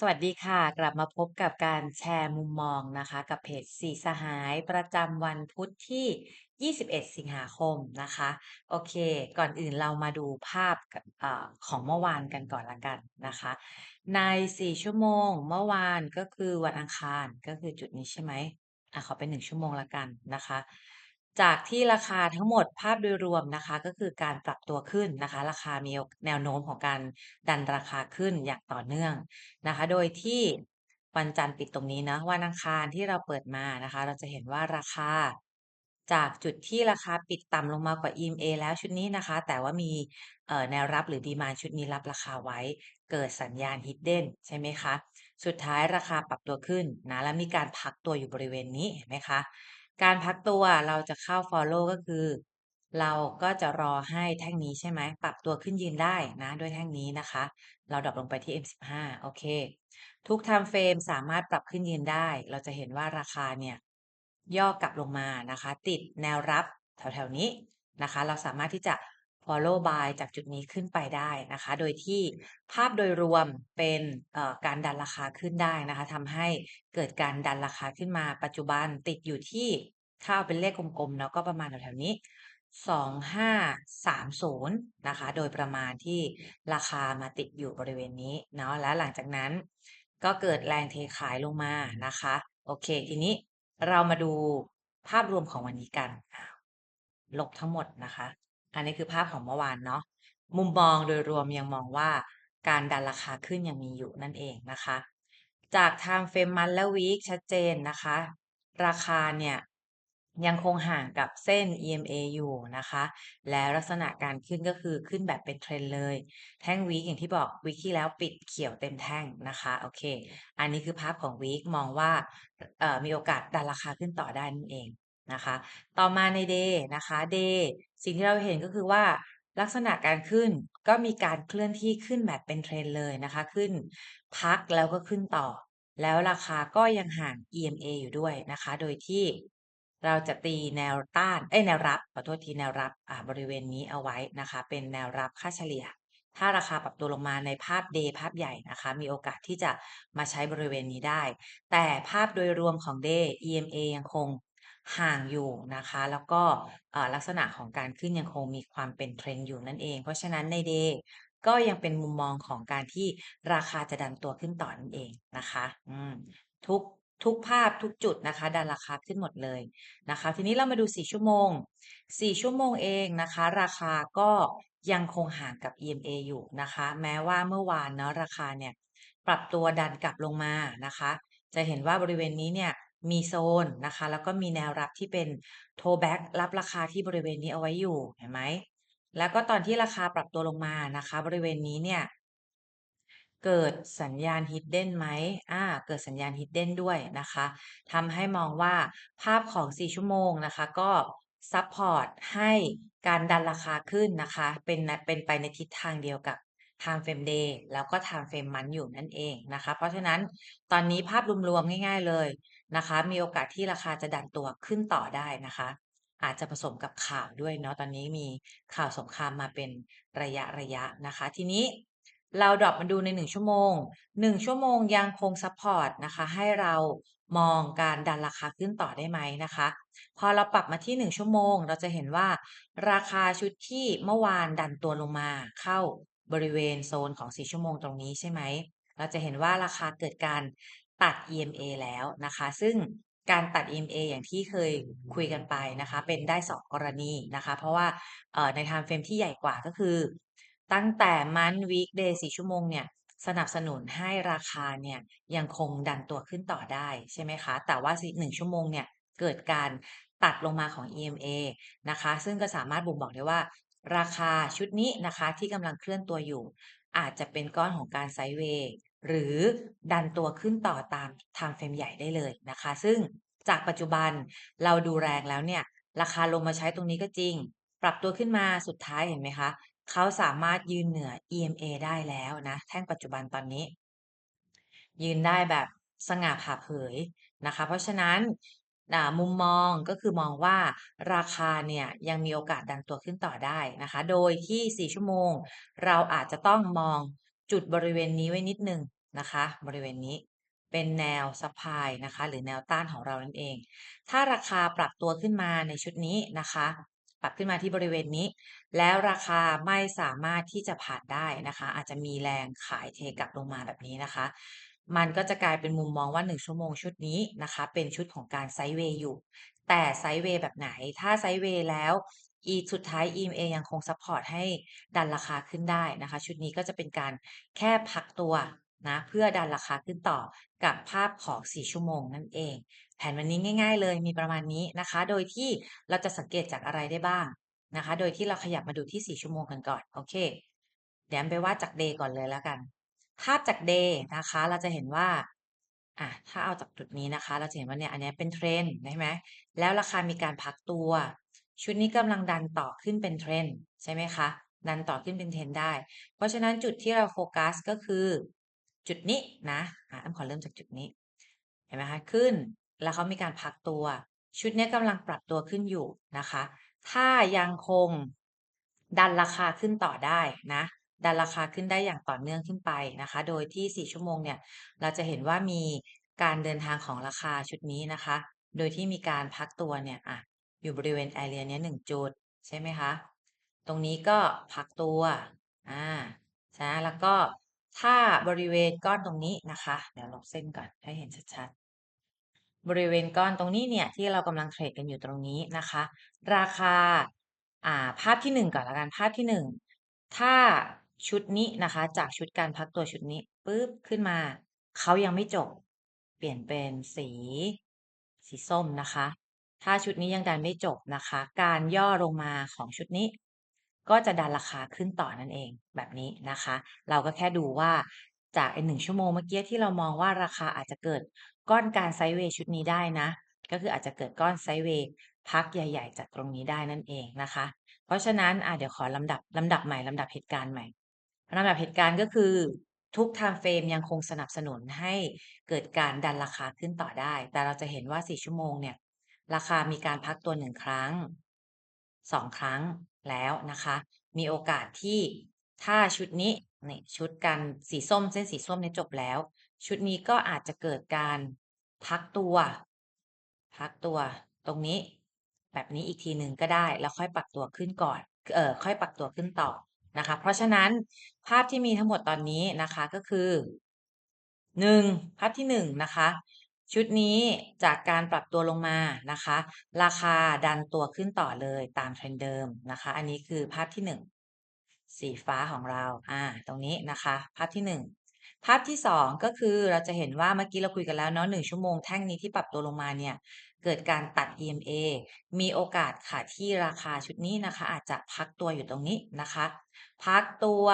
สวัสดีค่ะ กลับมาพบกับการแชร์มุมมองนะคะ กับเพจสีสหายประจำวันพุธที่ 21 สิงหาคมนะคะ โอเค ก่อนอื่นเรามาดูภาพกับเออของเมื่อวานกันก่อนละกันนะคะ ใน 4 ชั่วโมงเมื่อวานก็คือวันอังคารก็คือจุดนี้ใช่ไหมอะขอเป็น 1 ชั่วโมงละกันนะคะ จากที่ราคาทั้งหมดภาพโดยรวมนะคะ ก็คือการปรับตัวขึ้นนะคะ ราคามีแนวโน้มของการดันราคาขึ้นอย่างต่อเนื่องนะคะ โดยที่วันจันทร์ปิดตรงนี้นะวันอังคารที่เราเปิดมานะคะ เราจะเห็นว่าราคา จากจุดที่ราคาปิดต่ำลงมากว่า EMA แล้วชุดนี้นะคะ แต่ว่ามีแนวรับหรือดีมานชุดนี้รับราคาไว้ เกิดสัญญาณ Hidden ใช่ไหมคะ สุดท้ายราคาปรับตัวขึ้นนะแล้วมีการพักตัวอยู่บริเวณนี้เห็นไหมคะ การพักตัวเราจะเข้า Follow ก็คือ เราก็จะรอให้แท่งนี้ใช่ไหมปรับตัวขึ้นยืนได้นะด้วยแท่งนี้นะคะ เราดรอปลงไปที่ M15 โอเค ทุก time frame สามารถปรับขึ้นยืนได้ เราจะเห็นว่าราคาเนี่ย ย่อกลับลงมานะคะ ติดแนวรับแถวๆนี้นะคะ เราสามารถที่จะ follow buy จากจุดนี้ขึ้นไปได้นะคะ โดยที่ภาพโดยรวมเป็นการดันราคาขึ้นได้นะคะทำให้เกิดการดันราคาขึ้นมา ปัจจุบันติดอยู่ที่ ถ้าเอาเป็นเลขกลมๆเนาะก็ประมาณแถวๆนี้ 2530 นะคะ โดยประมาณที่ราคามาติดอยู่บริเวณนี้เนาะ แล้วหลังจากนั้นก็เกิดแรงเทขายลงมานะคะ โอเค ทีนี้เรามาดูภาพรวมของวันนี้กัน ลบทั้งหมดนะคะ อันนี้คือภาพของเมื่อวานเนาะ มุมมองโดยรวมยังมองว่าการดันราคาขึ้นยังมีอยู่นั่นเองนะคะ จากทางเฟรมมันและวีคชัดเจนนะคะ ราคาเนี่ย ยังคงห่างกับเส้น EMA อยู่นะคะ แล้วลักษณะการขึ้นก็คือขึ้นแบบเป็นเทรนเลย แท่งวีคอย่างที่บอกวีคที่แล้วปิดเขียวเต็มแท่งนะคะโอเค อันนี้คือภาพของวีคมองว่ามีโอกาสดันราคาขึ้นต่อได้นั่นเองนะคะ ต่อมาในเดย์นะคะเดย์สิ่งที่เราเห็นก็คือว่าลักษณะการขึ้นก็มีการเคลื่อนที่ขึ้นแบบเป็นเทรนเลยนะคะ ขึ้นพักแล้วก็ขึ้นต่อ แล้วราคาก็ยังห่าง EMA อยู่ด้วยนะคะ โดยที่ เราจะตีแนวต้านเอ้ยแนวรับขอโทษทีแนวรับอ่าบริเวณนี้เอาไว้นะคะ เป็นแนวรับค่าเฉลี่ย ถ้าราคาปรับตัวลงมาในภาพเดย์ภาพใหญ่นะคะ มีโอกาสที่จะมาใช้บริเวณนี้ได้ แต่ภาพโดยรวมของเดย์ EMA ยังคงห่างอยู่นะคะ แล้วก็ลักษณะของการขึ้นยังคงมีความเป็นเทรนด์อยู่นั่นเอง เพราะฉะนั้นในเดย์ก็ยังเป็นมุมมองของการที่ราคาจะดันตัวขึ้นต่อนั่นเองนะคะ ทุก ทุกภาพทุกจุดนะคะ ดันราคาขึ้นหมดเลยนะคะ ทีนี้เรามาดู 4 ชั่วโมง 4 ชั่วโมงเองนะคะ ราคาก็ยังคงห่างกับ EMA อยู่นะคะ แม้ว่าเมื่อวานเนาะราคาเนี่ยปรับตัวดันกลับลงมานะคะ จะเห็นว่าบริเวณนี้เนี่ยมีโซนนะคะ แล้วก็มีแนวรับที่เป็นโทแบ็กรับราคาที่บริเวณนี้เอาไว้อยู่เห็นไหมแล้วก็ตอนที่ราคาปรับตัวลงมานะคะ บริเวณนี้เนี่ย เกิดสัญญาณ Hidden ไหมอ่า เกิดสัญญาณ Hidden ด้วยนะคะทำให้มองว่าภาพของ 4 ชั่วโมงนะคะ ก็ซัพพอร์ตให้การดันราคาขึ้นนะคะ เป็นเป็นไปในทิศทางเดียวกับ time frame day แล้วก็ time frame month อยู่นั่นเองนะคะ เพราะฉะนั้นตอนนี้ภาพรวมๆง่ายๆเลยนะคะ มีโอกาสที่ราคาจะดันตัวขึ้นต่อได้นะคะ อาจจะผสมกับข่าวด้วยเนาะตอนนี้มีข่าวสงครามมาเป็นระยะระยะนะคะ ทีนี้ เราดรอปมาดูใน 1 ชั่วโมง 1 ชั่วโมงยังคงซัพพอร์ตนะคะให้เรามองการดันราคาขึ้นต่อได้ไหมนะคะ พอเราปรับมาที่ 1 ชั่วโมง เราจะเห็นว่าราคาชุดที่เมื่อวานดันตัวลงมา เข้าบริเวณโซนของ 4 ชั่วโมงตรงนี้ใช่ไหม เราจะเห็นว่าราคาเกิดการตัด EMA แล้วนะคะ ซึ่งการตัด EMA อย่างที่เคยคุยกันไปนะคะ เป็นได้ 2 กรณีนะคะ เพราะว่าใน time frame ที่ใหญ่กว่าก็คือ ตั้งแต่มันวีคเดย์สี่ชั่วโมงเนี่ยสนับสนุนให้ราคาเนี่ยยังคงดันตัวขึ้นต่อได้ใช่ไหมคะ แต่ว่าหนึ่งชั่วโมงเนี่ยเกิดการตัดลงมาของ EMA นะคะ ซึ่งก็สามารถบ่งบอกได้ว่า ราคาชุดนี้นะคะที่กำลังเคลื่อนตัวอยู่ อาจจะเป็นก้อนของการไซด์เวย์หรือดันตัวขึ้นต่อตามทางเฟรมใหญ่ได้เลยนะคะ ซึ่งจากปัจจุบันเราดูแรงแล้วเนี่ย ราคาลงมาใช้ตรงนี้ก็จริง ปรับตัวขึ้นมาสุดท้ายเห็นไหมคะ เขาสามารถยืนเหนือ EMA ได้แล้วนะ แท่งปัจจุบันตอนนี้ ยืนได้แบบสง่าผ่าเผยนะคะ เพราะฉะนั้นมุมมองก็คือมองว่าราคาเนี่ยยังมีโอกาสดันตัวขึ้นต่อได้นะคะ โดยที่ 4 ชั่วโมง เราอาจจะต้องมองจุดบริเวณนี้ไว้นิดนึงนะคะ บริเวณนี้เป็นแนวซัพพลายนะคะ หรือแนวต้านของเรานั่นเอง ถ้าราคาปรับตัวขึ้นมาในชุดนี้นะคะ ปรับขึ้นมาที่บริเวณนี้ แล้วราคาไม่สามารถที่จะผ่านได้นะคะ อาจจะมีแรงขายเทกลับลงมาแบบนี้นะคะ มันก็จะกลายเป็นมุมมองว่า 1 ชั่วโมงชุดนี้นะคะ เป็นชุดของการไซด์เวย์อยู่ แต่ไซด์เวย์แบบไหน ถ้าไซด์เวย์แล้วอีสุดท้าย EMA ยังคงซัปพอร์ตให้ดันราคาขึ้นได้นะคะ ชุดนี้ก็จะเป็นการแค่พักตัว นะเพื่อดันราคาขึ้นต่อกับภาพของ 4 ชั่วโมงนั่นเอง แผนวันนี้ง่าย ๆ เลยมีประมาณนี้นะคะ โดยที่เราจะสังเกตจากอะไรได้บ้างนะคะ โดยที่เราขยับมาดูที่ 4 ชั่วโมงกันก่อน โอเค เดี๋ยวแอมไปว่าจาก Day ก่อนเลยแล้วกัน ภาพจาก Day นะคะ เราจะเห็นว่าอ่าถ้าเอาจากจุดนี้นะคะ เราจะเห็นว่าเนี่ยอันนี้เป็นเทรนด์ใช่ไหมแล้วราคามีการพักตัว ชุดนี้กำลังดันต่อขึ้นเป็นเทรนด์ใช่ไหมคะดันต่อขึ้นเป็นเทรนด์ได้ เพราะฉะนั้นจุดที่เราโฟกัสก็คือ จุดนี้นะอ่าแอมขอเริ่มจากจุดนี้ เห็นไหมคะขึ้นแล้วเขามีการพักตัว ชุดนี้ยกำลังปรับตัวขึ้นอยู่นะคะ ถ้ายังคงดันราคาขึ้นต่อได้นะดันราคาขึ้นได้อย่างต่อเนื่องขึ้นไปนะคะ โดยที่ 4 ชั่วโมงเนี่ย เราจะเห็นว่ามีการเดินทางของราคาชุดนี้นะคะ โดยที่มีการพักตัวเนี่ยอะอยู่บริเวณแอเรียเนี้ย1จุดใช่ไหมคะ ตรงนี้ก็พักตัว อ่าใช่แล้วก็ ถ้าบริเวณก้อนตรงนี้นะคะ เดี๋ยวลบเส้นก่อนให้เห็นชัดๆ บริเวณก้อนตรงนี้เนี่ยที่เรากำลังเทรดกันอยู่ตรงนี้นะคะ ราคาอ่าภาพที่ 1 ก่อนล้วกันภาพที่ 1 ถ้าชุดนี้นะคะ จากชุดการพักตัวชุดนี้ปุ๊บขึ้นมาเขายังไม่จบ เปลี่ยนเป็นสี สีส้มนะคะ ถ้าชุดนี้ยังดันไม่จบนะคะ การย่อลงมาของชุดนี้ ก็จะดันราคาขึ้นต่อนั่นเองแบบนี้นะคะ เราก็แค่ดูว่าจากไอ้1ชั่วโมงเมื่อกี้ที่เรามองว่าราคาอาจจะเกิดก้อนการไซด์เวย์ชุดนี้ได้นะ ก็คืออาจจะเกิดก้อนไซด์เวย์พักใหญ่ ๆ จากตรงนี้ได้นั่นเองนะคะ เพราะฉะนั้นอ่าเดี๋ยวขอลำดับลำดับใหม่ลำดับเหตุการณ์ใหม่ลำดับเหตุการณ์ก็คือทุกไทม์เฟรมยังคงสนับสนุนให้เกิดการดันราคาขึ้นต่อได้ แต่เราจะเห็นว่า 4 ชั่วโมงเนี่ย ราคามีการพักตัว1ครั้ง 2 ครั้งแล้วนะคะ มีโอกาสที่ถ้าชุดนี้นี่ชุดกันสีส้มเส้นสีส้มเนี่ยจบแล้ว ชุดนี้ก็อาจจะเกิดการพักตัว พักตัวตรงนี้ แบบนี้อีกทีหนึ่งก็ได้ แล้วค่อยปรับตัวขึ้นก่อนเอ่อค่อยปรับตัวขึ้นต่อนะคะ เพราะฉะนั้นภาพที่มีทั้งหมดตอนนี้นะคะก็คือ 1 ภาพที่1นะคะ ชุดนี้จากการปรับตัวลงมานะคะ ราคาดันตัวขึ้นต่อเลยตามเทรนด์เดิมนะคะ อันนี้คือภาพที่ 1 สีฟ้าของเราอ่าตรงนี้นะคะ ภาพที่ 1 ภาพที่ 2 ก็คือเราจะเห็นว่าเมื่อกี้เราคุยกันแล้วเนาะ1ชั่วโมงแท่งนี้ที่ปรับตัวลงมาเนี่ย เกิดการตัด EMA มีโอกาสค่ะที่ราคาชุดนี้นะคะ อาจจะพักตัวอยู่ตรงนี้นะคะ พักตัว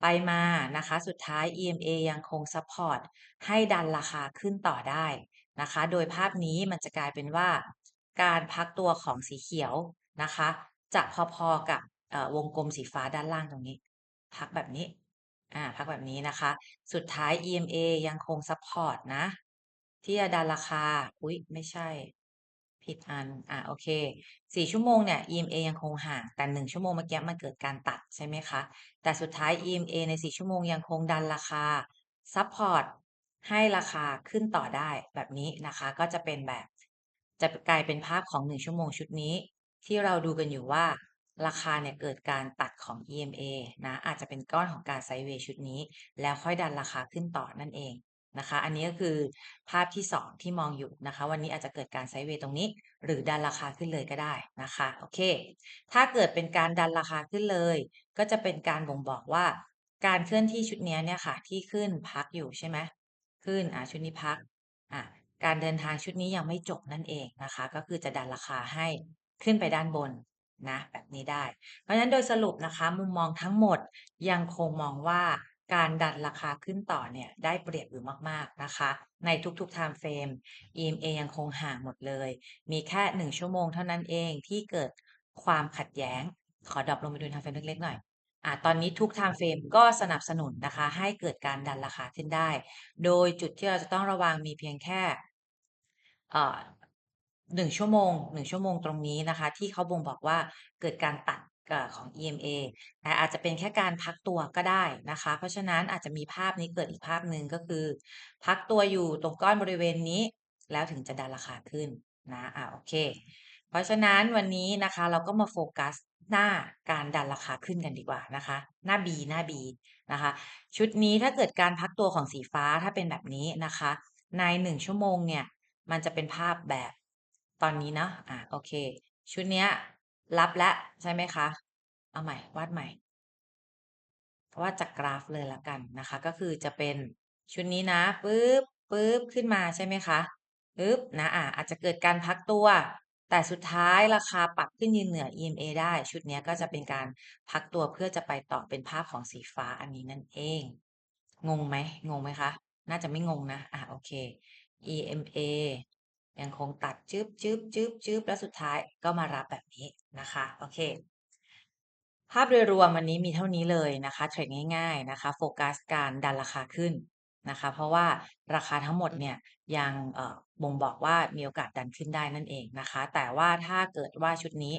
ไปมานะคะ สุดท้าย EMA ยังคงซัปพอร์ตให้ดันราคาขึ้นต่อได้นะคะ โดยภาพนี้มันจะกลายเป็นว่า การพักตัวของสีเขียวนะคะ จะพอๆกับวงกลมสีฟ้าด้านล่างตรงนี้ พักแบบนี้อ่าพักแบบนี้นะคะ สุดท้าย EMA ยังคงซัปพอร์ตนะ ที่จะดันราคา อุ๊ย ไม่ใช่ ผิดอัน อ่า โอเค 4 ชั่วโมงเนี่ย EMA ยังคงห่าง แต่ 1 ชั่วโมงเมื่อกี้มันเกิดการตัดใช่ไหมคะ แต่สุดท้าย EMA ใน 4 ชั่วโมงยังคงดันราคา ซัปพอร์ต ให้ราคาขึ้นต่อได้แบบนี้นะคะ ก็จะเป็นแบบ จะกลายเป็นภาพของ 1 ชั่วโมงชุดนี้ ที่เราดูกันอยู่ว่า ราคาเนี่ยเกิดการตัดของ EMA นะ อาจจะเป็นก้อนของการไซด์เวย์ชุดนี้ แล้วค่อยดันราคาขึ้นต่อนั่นเอง นะคะ อันนี้ก็คือภาพที่ 2 ที่มองอยู่นะคะ วันนี้อาจจะเกิดการไซด์เวย์ตรงนี้ หรือดันราคาขึ้นเลยก็ได้นะคะโอเค ถ้าเกิดเป็นการดันราคาขึ้นเลย ก็จะเป็นการบ่งบอกว่า การเคลื่อนที่ชุดนี้เนี่ยค่ะ ที่ขึ้นพักอยู่ใช่ไหมขึ้นอ่าชุดนี้พักอ่าการเดินทางชุดนี้ยังไม่จบนั่นเองนะคะ ก็คือจะดันราคาให้ขึ้นไปด้านบนนะแบบนี้ได้ เพราะฉะนั้นโดยสรุปนะคะ มุมมองทั้งหมดยังคงมองว่า การดันราคาขึ้นต่อเนี่ยได้เปรียบอยู่มาก ๆ นะคะ ในทุกๆไทม์เฟรม EMA ยังคงห่างหมดเลย มีแค่ 1 ชั่วโมงเท่านั้นเองที่เกิดความขัดแย้ง ขอดรอปลงไปดูไทม์เฟรมเล็กๆหน่อยอ่าตอนนี้ทุกไทม์เฟรมก็สนับสนุนนะคะ ให้เกิดการดันราคาขึ้นได้ โดยจุดที่เราจะต้องระวังมีเพียงแค่เอ่อ1ชั่วโมง1ชั่วโมงตรงนี้นะคะ ที่เขาบ่งบอกว่าเกิดการตัด เอ่อ ของ EMA แต่อาจจะเป็นแค่การพักตัวก็ได้นะคะ เพราะฉะนั้นอาจจะมีภาพนี้เกิดอีกภาพหนึ่ง ก็คือพักตัวอยู่ตรงก้อนบริเวณนี้ แล้วถึงจะดันราคาขึ้นนะ อ่า โอเค เพราะฉะนั้นวันนี้นะคะ เราก็มาโฟกัสหน้าการดันราคาขึ้นกันดีกว่านะคะ หน้า B หน้า B นะคะ ชุดนี้ถ้าเกิดการพักตัวของสีฟ้า ถ้าเป็นแบบนี้นะคะ ใน 1 ชั่วโมงเนี่ย มันจะเป็นภาพแบบ ตอนนี้เนาะ อ่า โอเค ชุดเนี้ย รับแล้วใช่ไหมคะ เอาใหม่ วาดใหม่ วาดจากกราฟเลยแล้วกันนะคะ ก็คือจะเป็นชุดนี้นะปึ๊บปึ๊บขึ้นมาใช่ไหมคะปึ๊บนะอะอาจจะเกิดการพักตัว แต่สุดท้ายราคาปรับขึ้นยืนเหนือ EMA ได้ ชุดนี้ก็จะเป็นการพักตัวเพื่อจะไปต่อเป็นภาพของสีฟ้าอันนี้นั่นเอง งงไหมงงไหมคะ น่าจะไม่งงนะ อะโอเค EMA ยังคงตัดจึ๊บจึ๊บจึ๊บจึ๊บแล้วสุดท้ายก็มารับแบบนี้นะคะโอเค ภาพโดยรวมวันนี้มีเท่านี้เลยนะคะเทรดง่าย ๆนะคะโฟกัสการดันราคาขึ้นนะคะ เพราะว่าราคาทั้งหมดเนี่ยยังบ่งบอกว่ามีโอกาสดันขึ้นได้นั่นเองนะคะ แต่ว่าถ้าเกิดว่าชุดนี้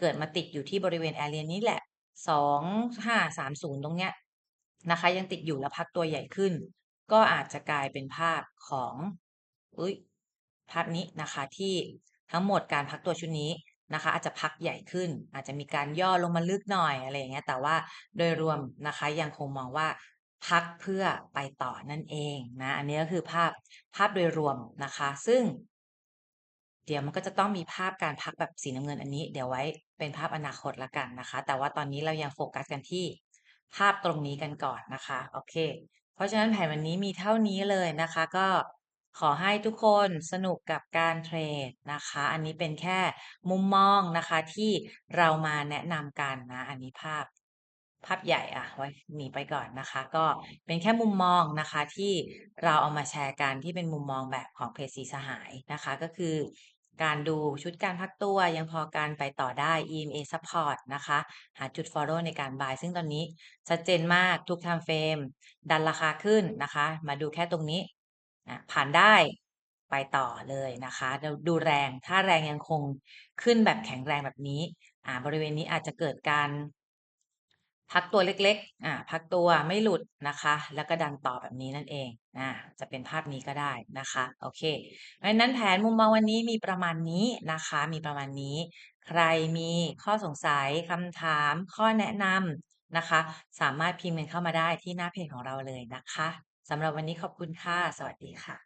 เกิดมาติดอยู่ที่บริเวณแอเรียนี้แหละสองห้าสามศูนย์ตรงเนี้ยนะคะ ยังติดอยู่แล้วพักตัวใหญ่ขึ้น ก็อาจจะกลายเป็นภาพของอุ้ย ภาพนี้นะคะที่ทั้งหมดการพักตัวชุดนี้นะคะ อาจจะพักใหญ่ขึ้น อาจจะมีการย่อลงมาลึกหน่อยอะไรอย่างเงี้ยแต่ว่าโดยรวมนะคะยังคงมองว่าพักเพื่อไปต่อนั่นเองนะอันนี้ก็คือภาพภาพโดยรวมนะคะ ซึ่ง เดี๋ยวมันก็จะต้องมีภาพการพักแบบสีน้ำเงินอันนี้ เดี๋ยวไว้เป็นภาพอนาคตละกันนะคะ แต่ว่าตอนนี้เรายังโฟกัสกันที่ภาพตรงนี้กันก่อนนะคะโอเค เพราะฉะนั้นแผนวันนี้มีเท่านี้เลยนะคะ ก็ ขอให้ทุกคนสนุกกับการเทรดนะคะ อันนี้เป็นแค่มุมมองนะคะที่เรามาแนะนำกันนะ อันนี้ภาพภาพใหญ่อะไว้หนีไปก่อนนะคะ ก็เป็นแค่มุมมองนะคะที่เราเอามาแชร์กันที่เป็นมุมมองแบบของเพจสีสหายนะคะ ก็คือ การดูชุดการพักตัวยังพอการไปต่อได้ EMA support นะคะ หาจุด follow ในการ buy ซึ่งตอนนี้ชัดเจนมากทุก time frame ดันราคาขึ้นนะคะ มาดูแค่ตรงนี้ อะผ่านได้ไปต่อเลยนะคะดูดูแรงถ้าแรงยังคงขึ้นแบบแข็งแรงแบบนี้อ่าบริเวณนี้อาจจะเกิดการ พักตัวเล็กๆอ่าพักตัวไม่หลุดนะคะ แล้วก็ดันต่อแบบนี้นั่นเองอ่าจะเป็นภาพนี้ก็ได้นะคะโอเคเพราะฉะนั้นแผนมุมมองวันนี้มีประมาณนี้นะคะ มีประมาณนี้ ใครมีข้อสงสัยคำถาม ข้อแนะนำนะคะ สามารถพิมพ์มันเข้ามาได้ที่หน้าเพจของเราเลยนะคะ สำหรับวันนี้ขอบคุณค่ะ สวัสดีค่ะ